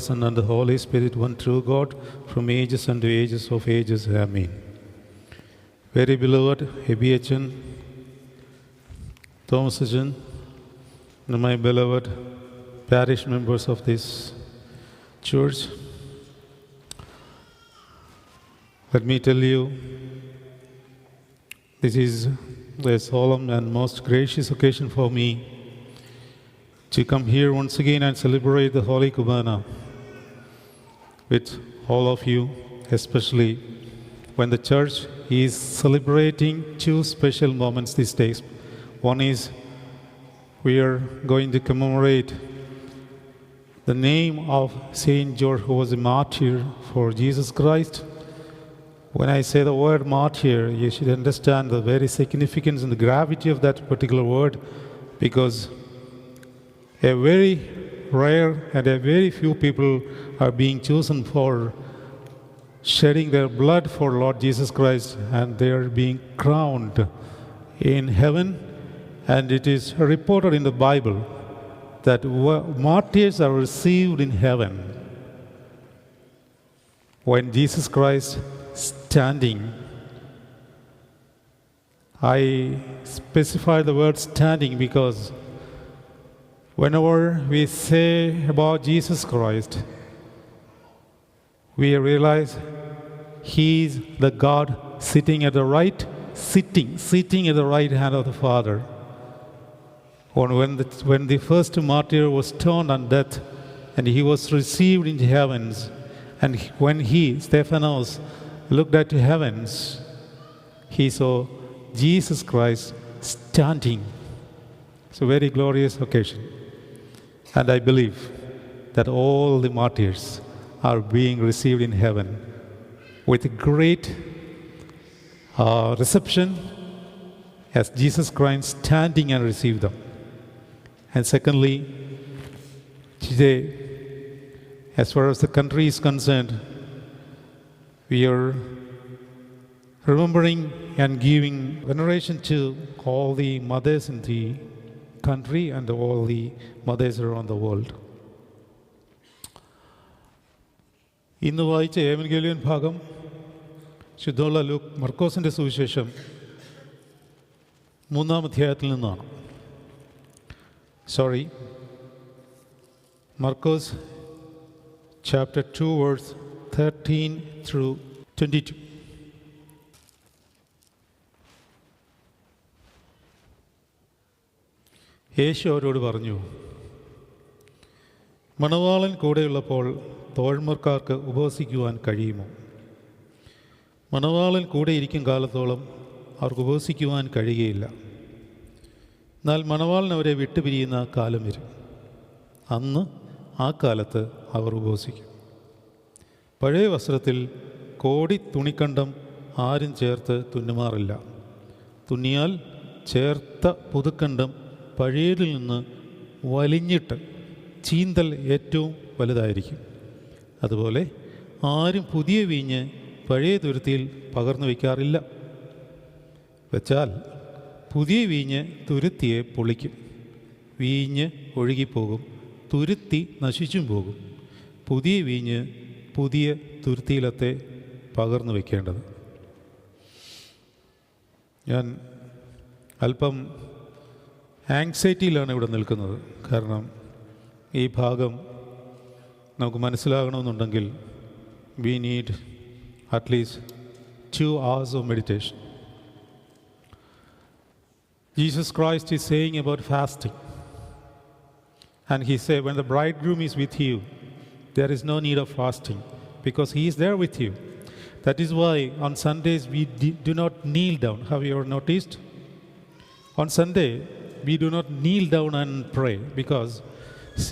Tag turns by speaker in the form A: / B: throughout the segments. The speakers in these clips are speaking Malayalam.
A: Son and the Holy Spirit, one true God, from ages and to ages of ages. Amen. Very beloved Ebiachan, Thomas Ajan, and my beloved parish members of this church, let me tell you, this is a solemn and most gracious occasion for me to come here once again and celebrate the Holy Kubana with all of you, especially when the church is celebrating two special moments these days. One is we are going to commemorate the name of Saint George, who was a martyr for Jesus Christ. When I say the word martyr, you should understand the very significance and the gravity of that particular word because a very rare and a very few people are being chosen for shedding their blood for Lord Jesus Christ and they are being crowned in heaven. And it is reported in the Bible that martyrs are received in heaven when Jesus Christ standing. I specify the word standing because whenever we say about Jesus Christ, we realize He is the God sitting at the right, sitting, sitting at the right hand of the Father. When, when, the, when the first martyr was stoned on death and he was received into heavens, and when he, Stephanos, looked at the heavens, he saw Jesus Christ standing. It's a very glorious occasion. And I believe that all the martyrs are being received in heaven with great uh, reception as Jesus Christ standing and receive them. And secondly, today, as far as the country is concerned, we are remembering and giving veneration to all the mothers in the country and all the mothers around the world. ഇന്ന് വായിച്ച ഏവൻഗേലിയൻ ഭാഗം ശുദ്ധമുള്ള ലൂക്ക് മർക്കോസിന്റെ സുവിശേഷം മൂന്നാം അധ്യായത്തിൽ നിന്നാണ്. സോറി മർക്കോസ് chapter two verse thirteen through twenty two യേശു അവരോട് പറഞ്ഞു മണവാളൻ കൂടെയുള്ളപ്പോൾ തോഴ്മർക്കാർക്ക് ഉപവസിക്കുവാൻ കഴിയുമോ? മണവാളൻ കൂടെ ഇരിക്കും കാലത്തോളം അവർക്ക് ഉപവസിക്കുവാൻ കഴിയുകയില്ല. എന്നാൽ മണവാളൻ അവരെ വിട്ടുപിരിയുന്ന കാലം വരും. അന്ന് ആ കാലത്ത് അവർ ഉപവസിക്കും. പഴയ വസ്ത്രത്തിൽ കോടി തുണിക്കണ്ടം ആരും ചേർത്ത് തുന്നുമാറില്ല. തുന്നിയാൽ ചേർത്ത പുതുക്കണ്ടം പഴയതിൽ നിന്ന് വലിഞ്ഞിട്ട് ചീന്തൽ ഏറ്റവും വലുതായിരിക്കും. അതുപോലെ ആരും പുതിയ വീഞ്ഞ് പഴയ തുരുത്തിയിൽ പകർന്നു വയ്ക്കാറില്ല. വെച്ചാൽ പുതിയ വീഞ്ഞ് തുരുത്തിയെ പൊളിക്കും. വീഞ്ഞ് ഒഴുകിപ്പോകും തുരുത്തി നശിച്ചും പോകും. പുതിയ വീഞ്ഞ് പുതിയ തുരുത്തിയിലത്തെ പകർന്നു വയ്ക്കേണ്ടത്. ഞാൻ അല്പം ആങ്സൈറ്റിയിലാണ് ഇവിടെ നിൽക്കുന്നത് കാരണം ഈ ഭാഗം നമുക്ക് മനസ്സിലാകണമെന്നുണ്ടെങ്കിൽ we need at least two hours of meditation Jesus Christ is saying about fasting. And he said, When the bridegroom is with you, there is no need of fasting because he is there with you. That is why on Sundays we d- do not kneel down. Have you ever noticed? On Sunday, we do not kneel down and pray because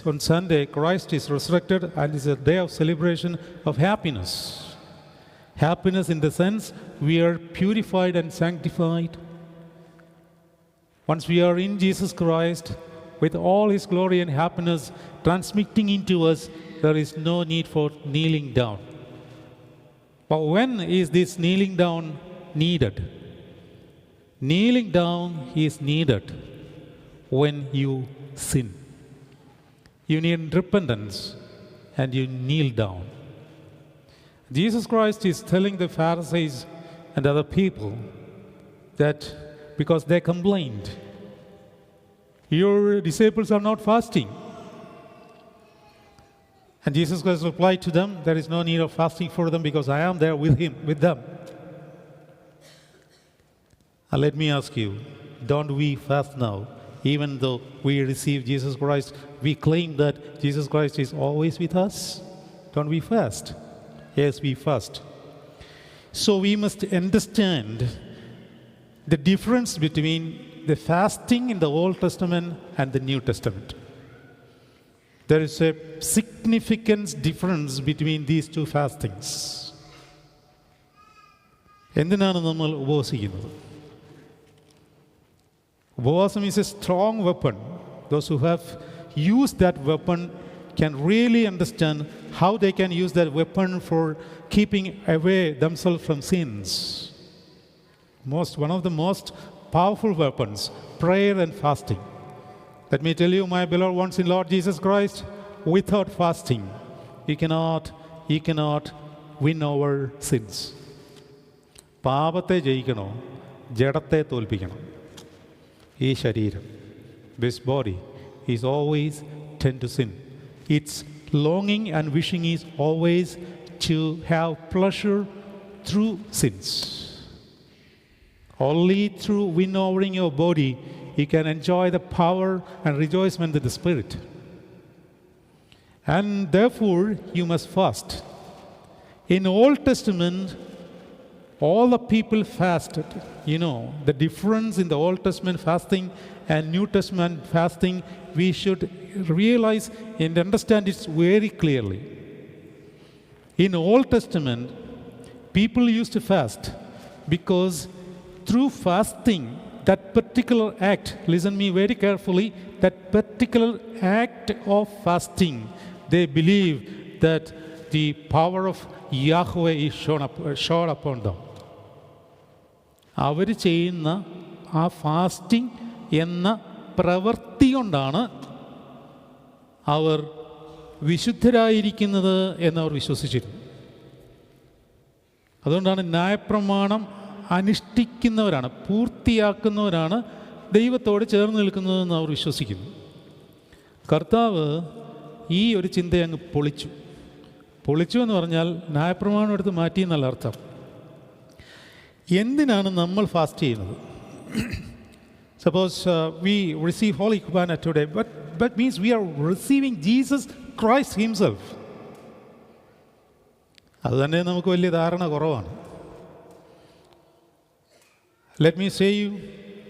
A: on Sunday, Christ is resurrected and is a day of celebration of happiness. Happiness in the sense we are purified and sanctified. Once we are in Jesus Christ, with all his glory and happiness transmitting into us, there is no need for kneeling down. But when is this kneeling down needed? Kneeling down is needed when you sin. You need repentance and you kneel down. Jesus Christ is telling the Pharisees and other people that because they complained, your disciples are not fasting. And Jesus Christ replied to them, There is no need of fasting for them because I am there with him, with them. And let me ask you, don't we fast now? Even though we receive Jesus Christ, we claim that Jesus Christ is always with us. Don't we fast? Yes, we fast. So we must understand the difference between the fasting in the Old Testament and the New Testament. There is a significant difference between these two fastings. എന്തിനാണ് നമ്മൾ ഉപവസിക്കുന്നത് ഉപവാസം is a strong weapon those who have use that weapon can really understand how they can use that weapon for keeping away themselves from sins most one of the most powerful weapons prayer and fasting let me tell you my beloved ones in lord jesus christ without fasting you cannot you cannot win over sins പാപത്തെ ജയിക്കണോ ജഡത്തെ തോൽപ്പിക്കണം ఈ శరీరం this body is always tend to sin. Its longing and wishing is always to have pleasure through sins. Only through winnowing your body, you can enjoy the power and rejoicement of the Spirit. And therefore, you must fast. In Old Testament, all the people fasted. You know, the difference in the Old Testament fasting and New Testament fasting, we should realize and understand it very clearly. In the Old Testament, people used to fast because through fasting, that particular act, listen me very carefully, that particular act of fasting, they believe that the power of Yahweh is shown, up, shown upon them. അവർ ചെയ്യുന്ന ആ ഫാസ്റ്റിംഗ് എന്ന പ്രവൃത്തി കൊണ്ടാണ് അവർ വിശുദ്ധരായിരിക്കുന്നത് എന്നവർ വിശ്വസിച്ചിരുന്നു. അതുകൊണ്ടാണ് ന്യായപ്രമാണം അനുഷ്ഠിക്കുന്നവരാണ് പൂർത്തിയാക്കുന്നവരാണ് ദൈവത്തോട് ചേർന്ന് നിൽക്കുന്നതെന്ന് അവർ വിശ്വസിക്കുന്നു. കർത്താവ് ഈ ഒരു ചിന്തയങ്ങ് പൊളിച്ചു. പൊളിച്ചു എന്ന് പറഞ്ഞാൽ ന്യായപ്രമാണം എടുത്ത് മാറ്റി എന്നല്ല അർത്ഥം. എന്തിനാണ് നമ്മൾ ഫാസ്റ്റ് ചെയ്യുന്നത് suppose we receive holy Qurbana today but but means we are receiving Jesus Christ himself അത് തന്നെ നമുക്ക് വലിയ ധാരണ കുറവാണ് Let me say you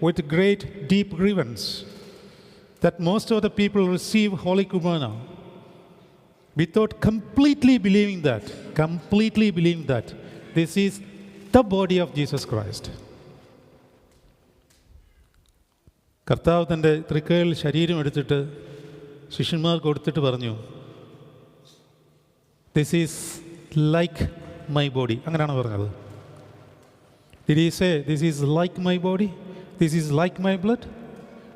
A: with great deep grievance that most of the people receive Holy Kumana without completely believing that, completely believing that this is the body of Jesus Christ. കർത്താവ് തന്റെ തൃക്കയിൽ ശരീരം എടുത്തിട്ട് ശിഷ്യന്മാർക്ക് കൊടുത്തിട്ട് പറഞ്ഞു this is like my body അങ്ങനെയാണ് പറഞ്ഞത് Did he say, This is like my body? This is like my blood?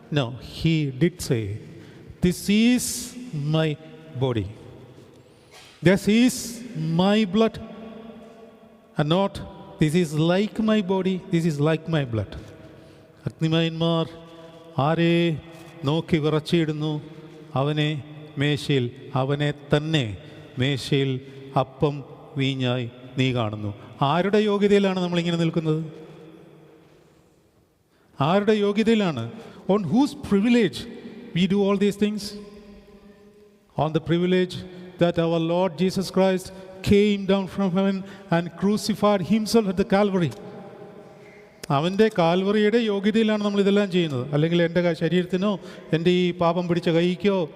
A: No, he did say, This is my body. This is my blood. And not, is like my body this is like my blood. അഗ്നിമയന്മാർ ആരെ നോക്കി വിറച്ചിടുന്നു അവനെ മേശയിൽ അവനെ തന്നെ മേശയിൽ അപ്പം വീഞ്ഞായി നീ കാണുന്നു. ആരുടെ യോഗ്യതയിലാണ് നമ്മളിങ്ങനെ നിൽക്കുന്നത്? ആരുടെ യോഗ്യതയിലാണ്? On whose privilege we do all these things on the privilege that our Lord Jesus Christ came down from heaven and crucified himself at the Calvary. അവന്റെ കാൽവറിയുടെ യോഗ്യതയിലാണ് നമ്മൾ ഇതെല്ലാം ചെയ്യുന്നത്. അല്ലെങ്കിൽ എന്റെ ശരീരത്തിനോ എന്റെ ഈ പാപം പിടിച്ച കൈക്കോ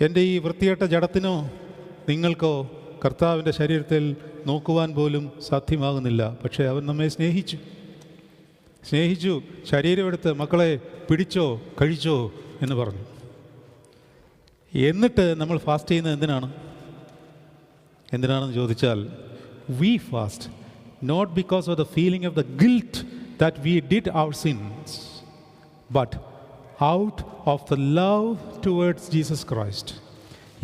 A: എന്റെ ഈ വൃത്തിയേട്ട ജഡത്തിനോ നിങ്ങൾക്കോ കർത്താവിന്റെ ശരീരത്തിൽ നോക്കുവാൻ പോലും സാധ്യമാകുന്നില്ല. പക്ഷേ അവൻ നമ്മെ സ്നേഹിച്ചു. സ്നേഹിച്ചു ശരീരമെടുത്ത് മക്കളെ പിടിച്ചോ കഴിച്ചോ എന്ന് പറഞ്ഞു. എന്നിട്ട് നമ്മൾ ഫാസ്റ്റ് ചെയ്യുന്നത് എന്തിനാണ്? എന്തിനാണെന്ന് ചോദിച്ചാൽ we fast not because of the feeling of the guilt that we did our sins but out of the love towards Jesus Christ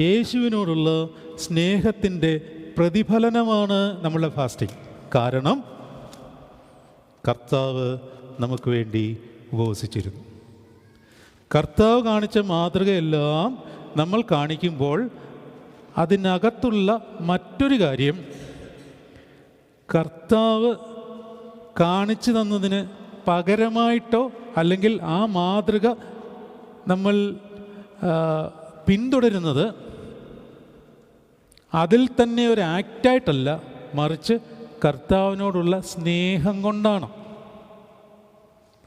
A: യേശുവിനോടുള്ള സ്നേഹത്തിന്റെ പ്രതിഫലനമാണ് നമ്മളുടെ ഫാസ്റ്റിംഗ് കാരണം കർത്താവ് നമുക്ക് വേണ്ടി ഉപവസിച്ചിരുന്നു. കർത്താവ് കാണിച്ച മാതൃകയെല്ലാം നമ്മൾ കാണിക്കുമ്പോൾ അതിനകത്തുള്ള മറ്റൊരു കാര്യം കർത്താവ് കാണിച്ചു തന്നതിന് പകരമായിട്ടോ അല്ലെങ്കിൽ ആ മാതൃക നമ്മൾ പിന്തുടരുന്നത് അതിൽ തന്നെ ഒരു ആക്റ്റായിട്ടല്ല മറിച്ച് കർത്താവിനോടുള്ള സ്നേഹം കൊണ്ടാണ്.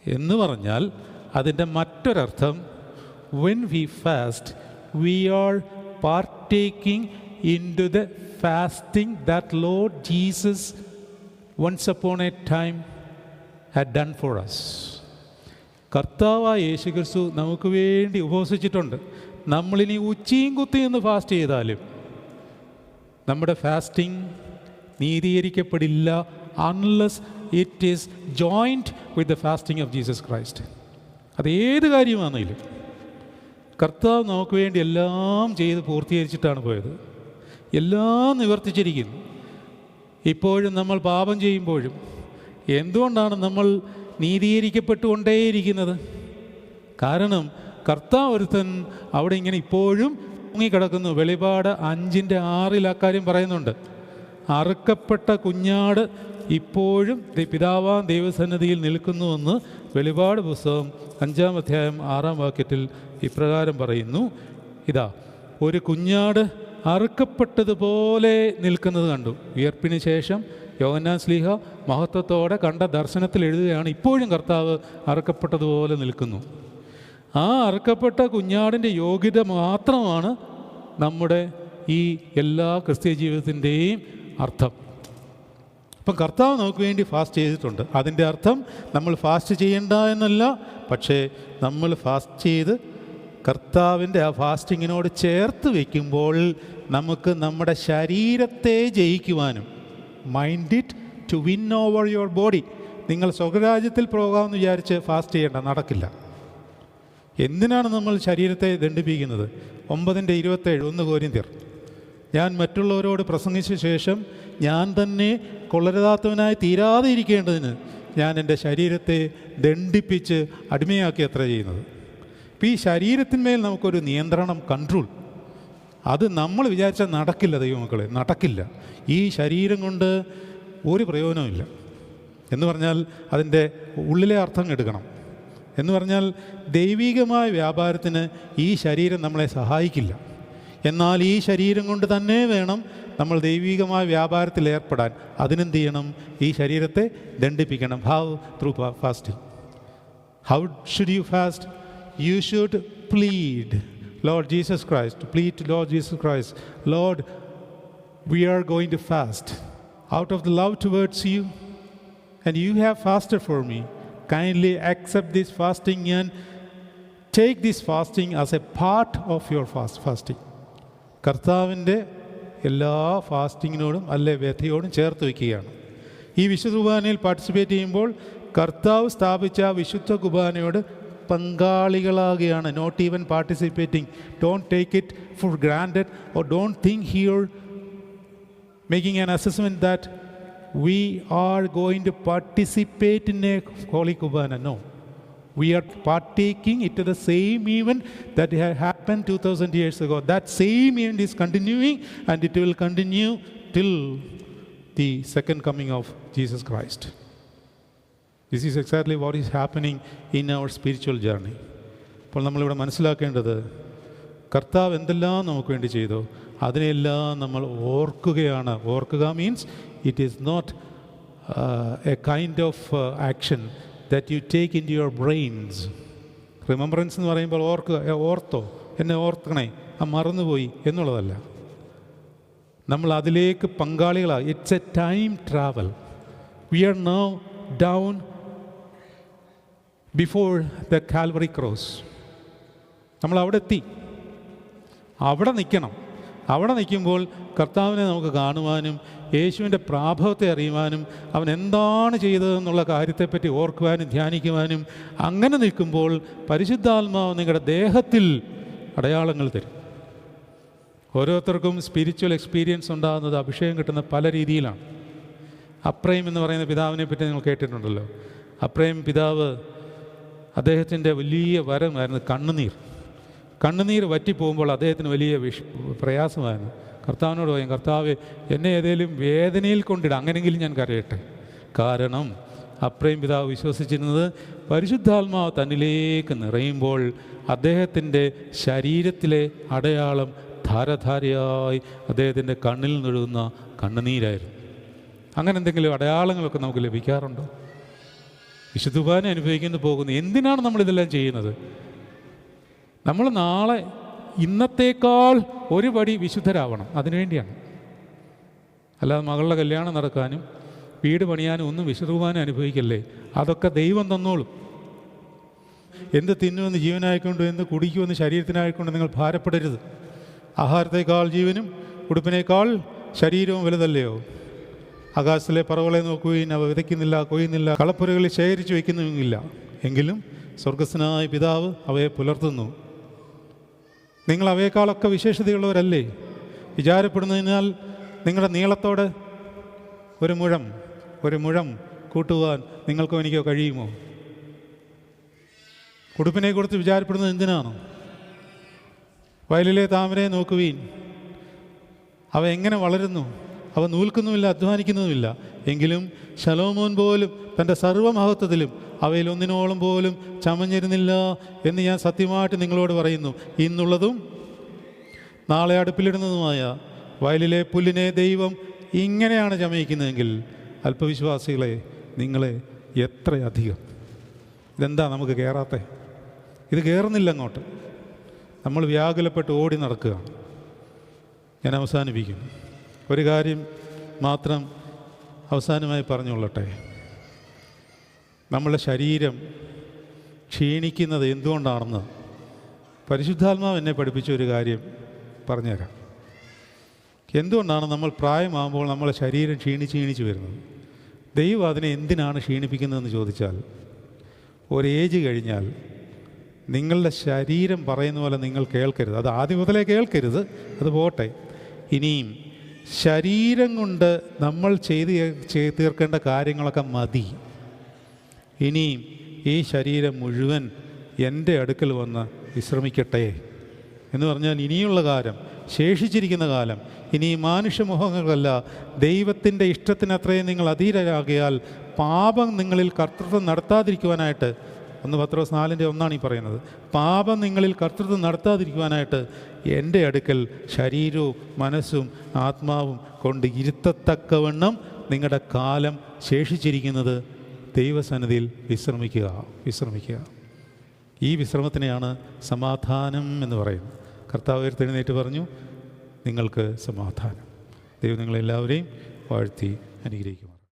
A: എന്ന് പറഞ്ഞാൽ അതിന്റെ മറ്റൊരർത്ഥം when we fast we are partaking into the fasting that Lord Jesus once upon a time had done for us കർത്താവായ യേശു ക്രിസ്തു നമുക്ക് വേണ്ടി ഉപവസിച്ചിട്ടുണ്ട് നമ്മളിനി ഉച്ചയും കുത്തിയും എന്ന് ഫാസ്റ്റ് ചെയ്താലും നമ്മുടെ fasting നീതീകരിക്കപ്പെടില്ല unless it is joint with the fasting of Jesus Christ അത് ഏത് കാര്യമാണെങ്കിലും കർത്താവ് നമുക്ക് വേണ്ടി എല്ലാം ചെയ്ത് പൂർത്തീകരിച്ചിട്ടാണ് പോയത്. എല്ലാം നിവർത്തിച്ചിരിക്കുന്നു. ഇപ്പോഴും നമ്മൾ പാപം ചെയ്യുമ്പോഴും എന്തുകൊണ്ടാണ് നമ്മൾ നീതീകരിക്കപ്പെട്ടുകൊണ്ടേയിരിക്കുന്നത്? കാരണം കർത്താവ് ഒരുത്തൻ അവിടെ ഇങ്ങനെ ഇപ്പോഴും ഉങ്ങിക്കിടക്കുന്നു വെളിപാട് അഞ്ചിന്റെ ആറിൽ അക്കാര്യം പറയുന്നുണ്ട്. അറുക്കപ്പെട്ട കുഞ്ഞാട് ഇപ്പോഴും പിതാവാൻ പിതാവാം ദൈവസന്നിധിയിൽ നിൽക്കുന്നുവെന്ന് വെളിപാട് പുസ്തകം അഞ്ചാം അധ്യായം ആറാം വാക്യത്തിൽ ഇപ്രകാരം പറയുന്നു. ഇതാ ഒരു കുഞ്ഞാട് അറുക്കപ്പെട്ടതുപോലെ നിൽക്കുന്നത് കണ്ടു. ഉയർപ്പിന് ശേഷം യോഹന്നാൻ സ്ലീഹ മഹത്വത്തോടെ കണ്ട ദർശനത്തിൽ എഴുതുകയാണ് ഇപ്പോഴും കർത്താവ് അറുക്കപ്പെട്ടതുപോലെ നിൽക്കുന്നു. ആ അറുക്കപ്പെട്ട കുഞ്ഞാടിന്റെ യോഗ്യത മാത്രമാണ് നമ്മുടെ ഈ എല്ലാ ക്രിസ്ത്യ ജീവിതത്തിന്റെയും അർത്ഥം. അപ്പം കർത്താവ് നമുക്ക് വേണ്ടി ഫാസ്റ്റ് ചെയ്തിട്ടുണ്ട്. അതിന്റെ അർത്ഥം നമ്മൾ ഫാസ്റ്റ് ചെയ്യണ്ട എന്നല്ല പക്ഷേ നമ്മൾ ഫാസ്റ്റ് ചെയ്ത് കർത്താവിന്റെ ആ ഫാസ്റ്റിങ്ങിനോട് ചേർത്ത് വയ്ക്കുമ്പോൾ നമുക്ക് നമ്മുടെ ശരീരത്തെ ജയിക്കുവാനും mind it to win over your body നിങ്ങൾ സ്വർഗരാജ്യത്തിൽ പോകാമെന്ന് വിചാരിച്ച് ഫാസ്റ്റ് ചെയ്യേണ്ട നടക്കില്ല. എന്തിനാണ് നമ്മൾ ശരീരത്തെ ദണ്ഡിപ്പിക്കുന്നത്? ഒമ്പതിന്റെ ഇരുപത്തേഴ് ഒന്ന് കോരിന്തിർ ഞാൻ മറ്റുള്ളവരോട് പ്രസംഗിച്ച ശേഷം ഞാൻ തന്നെ കൊള്ളരുതാത്തവനായി തീരാതെ ഇരിക്കേണ്ടതിന് ഞാൻ എന്റെ ശരീരത്തെ ദണ്ഡിപ്പിച്ച് അടിമയാക്കി അത്ര ചെയ്യുന്നത്. ഇപ്പം ഈ ശരീരത്തിന്മേൽ നമുക്കൊരു നിയന്ത്രണം കൺട്രോൾ അത് നമ്മൾ വിചാരിച്ചാൽ നടക്കില്ല ദൈവമക്കളെ നടക്കില്ല. ഈ ശരീരം കൊണ്ട് ഒരു പ്രയോജനമില്ല എന്ന് പറഞ്ഞാൽ അതിന്റെ ഉള്ളിലെ അർത്ഥം എടുക്കണം. എന്ന് പറഞ്ഞാൽ ദൈവികമായ വ്യാപാരത്തിന് ഈ ശരീരം നമ്മളെ സഹായിക്കില്ല. എന്നാൽ ഈ ശരീരം കൊണ്ട് തന്നെ വേണം നമ്മൾ ദൈവികമായ വ്യാപാരത്തിൽ ഏർപ്പെടാൻ അതിനെന്ത് ചെയ്യണം ഈ ശരീരത്തെ ദണ്ഡിപ്പിക്കണം how through fasting How should you fast? You should plead, Lord Jesus Christ, plead to Lord Jesus Christ, Lord, we are going to fast out of the love towards you, and you have fasted for me. Kindly accept this fasting and take this fasting as a part of your fast fasting. കർത്താവിന്റെ എല്ലാ ഫാസ്റ്റിങ്ങിനോടും അല്ലെ വ്യഥയോടും ചേർത്ത് വയ്ക്കുകയാണ്. ഈ വിശുദ്ധ കുർബാനയിൽ പാർട്ടിസിപ്പേറ്റ് ചെയ്യുമ്പോൾ കർത്താവ് സ്ഥാപിച്ച വിശുദ്ധ കുർബാനയോട് പങ്കാളികളാകുകയാണ്. Not even participating don't take it for granted or don't think here making an assessment that we are going to participate in a holy Qurbana No. We are partaking into the same event that had happened 2000 years ago. That same event is continuing and it will continue till the second coming of Jesus Christ. This is exactly what is happening in our spiritual journey. അപ്പോൾ നമ്മളിവിടെ മനസ്സിലാക്കേണ്ടത് കർത്താവ് എന്തെല്ലാം നമുക്ക് വേണ്ടി ചെയ്തു അതിനെല്ലാം നമ്മൾ ഓർക്കുകയാണ് ഓർക്കുക means it is not a kind of action that you take into your brains remembrance എന്ന് പറയുമ്പോൾ ഓർക്കുക ഓർത്തോ എന്നെ ഓർക്കണേ ആ മറന്നുപോയി എന്നുള്ളതല്ല. നമ്മൾ അതിലേക്ക് പങ്കാളികളാണ് it's a time travel we are now down before the Calvary cross നമ്മൾ അവിടെ എത്തി. അവിടെ നിൽക്കണം. അവിടെ നിൽക്കുമ്പോൾ കർത്താവിനെ നമുക്ക് കാണുവാനും യേശുവിന്റെ പ്രാഭവത്തെ അറിയുവാനും അവൻ എന്താണ് ചെയ്തതെന്നുള്ള കാര്യത്തെപ്പറ്റി ഓർക്കുവാനും ധ്യാനിക്കുവാനും അങ്ങനെ നിൽക്കുമ്പോൾ പരിശുദ്ധാത്മാവ് നിങ്ങളുടെ ദേഹത്തിൽ അടയാളങ്ങൾ തരും. ഓരോരുത്തർക്കും സ്പിരിച്വൽ എക്സ്പീരിയൻസ് ഉണ്ടാകുന്നത് അഭിഷേകം കിട്ടുന്ന പല രീതിയിലാണ്. അപ്രയം എന്ന് പറയുന്ന പിതാവിനെ പറ്റി നിങ്ങൾ കേട്ടിട്ടുണ്ടല്ലോ. അപ്രയം പിതാവ് അദ്ദേഹത്തിന്റെ വലിയ വരമായിരുന്നു കണ്ണുനീർ. കണ്ണുനീർ വറ്റിപ്പോകുമ്പോൾ അദ്ദേഹത്തിന് വലിയ വിഷ പ്രയാസമായിരുന്നു. കർത്താവിനോട് പറയും കർത്താവ് എന്നെ ഏതെങ്കിലും വേദനയിൽ കൊണ്ടിട അങ്ങനെങ്കിലും ഞാൻ കരയട്ടെ. കാരണം അപ്രയും പിതാവ് വിശ്വസിച്ചിരുന്നത് പരിശുദ്ധാത്മാവ് തന്നിലേക്ക് നിറയുമ്പോൾ അദ്ദേഹത്തിന്റെ ശരീരത്തിലെ അടയാളം ധാരധാരയായി അദ്ദേഹത്തിന്റെ കണ്ണിൽ നിന്നൊഴുകുന്ന കണ്ണുനീരായിരുന്നു. അങ്ങനെ എന്തെങ്കിലും അടയാളങ്ങളൊക്കെ നമുക്ക് ലഭിക്കാറുണ്ടോ? വിശുദ്ധുബാനെ അനുഭവിക്കുന്നു പോകുന്നു. എന്തിനാണ് നമ്മളിതെല്ലാം ചെയ്യുന്നത്? നമ്മൾ നാളെ ഇന്നത്തേക്കാൾ ഒരുപടി വിശുദ്ധരാവണം. അതിനുവേണ്ടിയാണ് അല്ലാതെ മകളുടെ കല്യാണം നടക്കാനും വീട് പണിയാനും ഒന്നും വിശുദ്ധുബാനെ അനുഭവിക്കല്ലേ? അതൊക്കെ ദൈവം തന്നോളും. എന്ത് തിന്നുമെന്ന് ജീവനായിക്കൊണ്ട് എന്ത് കുടിക്കുമെന്ന് ശരീരത്തിനായിക്കൊണ്ട് നിങ്ങൾ ഭാരപ്പെടരുത്. ആഹാരത്തേക്കാൾ ജീവനും ഉടുപ്പിനേക്കാൾ ശരീരവും വലുതല്ലയോ? ആകാശത്തിലെ പറവളെ നോക്കുകയും അവ വിതയ്ക്കുന്നില്ല കൊയ്യുന്നില്ല കളപ്പുരകളിൽ ശേഖരിച്ചു വയ്ക്കുന്നുമില്ല. എങ്കിലും സ്വർഗസ്വനായ പിതാവ് അവയെ പുലർത്തുന്നു. നിങ്ങൾ അവയേക്കാളൊക്കെ വിശേഷതയുള്ളവരല്ലേ? വിചാരപ്പെടുന്നതിനാൽ നിങ്ങളുടെ നീളത്തോട് ഒരു മുഴം ഒരു മുഴം കൂട്ടുവാൻ നിങ്ങൾക്കോ എനിക്കോ കഴിയുമോ? ഉടുപ്പിനെ കുറിച്ച് വിചാരപ്പെടുന്നത് എന്തിനാണ്? വയലിലെ താമരയെ നോക്കുവീൻ. അവ എങ്ങനെ വളരുന്നു? അവ നൂൽക്കുന്നുമില്ല അധ്വാനിക്കുന്നുമില്ല. എങ്കിലും ശലോമോൻ പോലും തന്റെ സർവമഹത്വത്തിലും അവയിൽ ഒന്നിനോളം പോലും ചമഞ്ഞിരുന്നില്ല എന്ന് ഞാൻ സത്യമായിട്ട് നിങ്ങളോട് പറയുന്നു. ഇന്നുള്ളതും നാളെ അടുപ്പിലിടുന്നതുമായ വയലിലെ പുല്ലിനെ ദൈവം ഇങ്ങനെയാണ് ചമയിക്കുന്നതെങ്കിൽ അല്പവിശ്വാസികളെ നിങ്ങളെ എത്രയധികം? ഇതെന്താ നമുക്ക് കയറാത്തെ ഇത് കയറുന്നില്ല അങ്ങോട്ട്. നമ്മൾ വ്യാകുലപ്പെട്ട് ഓടി നടക്കുക. ഞാൻ അവസാനിപ്പിക്കും. ഒരു കാര്യം മാത്രം അവസാനമായി പറഞ്ഞുകൊള്ളട്ടെ. നമ്മളുടെ ശരീരം ക്ഷീണിക്കുന്നത് എന്തുകൊണ്ടാണെന്ന് പരിശുദ്ധാത്മാവ് എന്നെ പഠിപ്പിച്ച ഒരു കാര്യം പറഞ്ഞുതരാം. എന്തുകൊണ്ടാണ് നമ്മൾ പ്രായമാകുമ്പോൾ നമ്മളെ ശരീരം ക്ഷീണിച്ച് ക്ഷീണിച്ച് വരുന്നത്? ദൈവം അതിനെ എന്തിനാണ് ക്ഷീണിപ്പിക്കുന്നതെന്ന് ചോദിച്ചാൽ ഒരു ഏജ് കഴിഞ്ഞാൽ നിങ്ങളുടെ ശരീരം പറയുന്ന പോലെ നിങ്ങൾ കേൾക്കരുത്. അത് ആദ്യം മുതലേ കേൾക്കരുത്. അത് പോട്ടെ. ഇനിയും ശരീരം കൊണ്ട് നമ്മൾ ചെയ്ത് തീർക്കേണ്ട കാര്യങ്ങളൊക്കെ മതി. ഇനിയും ഈ ശരീരം മുഴുവൻ എന്റെ അടുക്കൽ വന്ന് വിശ്രമിക്കട്ടെ എന്ന് പറഞ്ഞാൽ ഇനിയുള്ള കാലം ശേഷിച്ചിരിക്കുന്ന കാലം ഇനി ഈ മാനുഷ്യമുഖങ്ങളല്ല ദൈവത്തിന്റെ ഇഷ്ടത്തിന് അത്രയും നിങ്ങൾ അധീരരാകിയാൽ പാപം നിങ്ങളിൽ കർത്തൃത്വം നടത്താതിരിക്കുവാനായിട്ട് ഒന്ന് പത്രോസ് നാലിന്റെ ഒന്നാണ് ഈ പറയുന്നത് പാപം നിങ്ങളിൽ കർത്തൃത്വം നടത്താതിരിക്കുവാനായിട്ട് എന്റെ അടുക്കൽ ശരീരവും മനസ്സും ആത്മാവും കൊണ്ട് ഇരുത്തത്തക്കവണ്ണം നിങ്ങളുടെ കാലം ശേഷിച്ചിരിക്കുന്നത് ദൈവസന്നിധിയിൽ വിശ്രമിക്കുക വിശ്രമിക്കുക. ഈ വിശ്രമത്തിനെയാണ് സമാധാനം എന്ന് പറയുന്നത്. കർത്താവ് ഉയർത്തെഴുന്നേറ്റ് പറഞ്ഞു നിങ്ങൾക്ക് സമാധാനം. ദൈവം നിങ്ങളെല്ലാവരെയും വാഴ്ത്തി അനുഗ്രഹിക്കും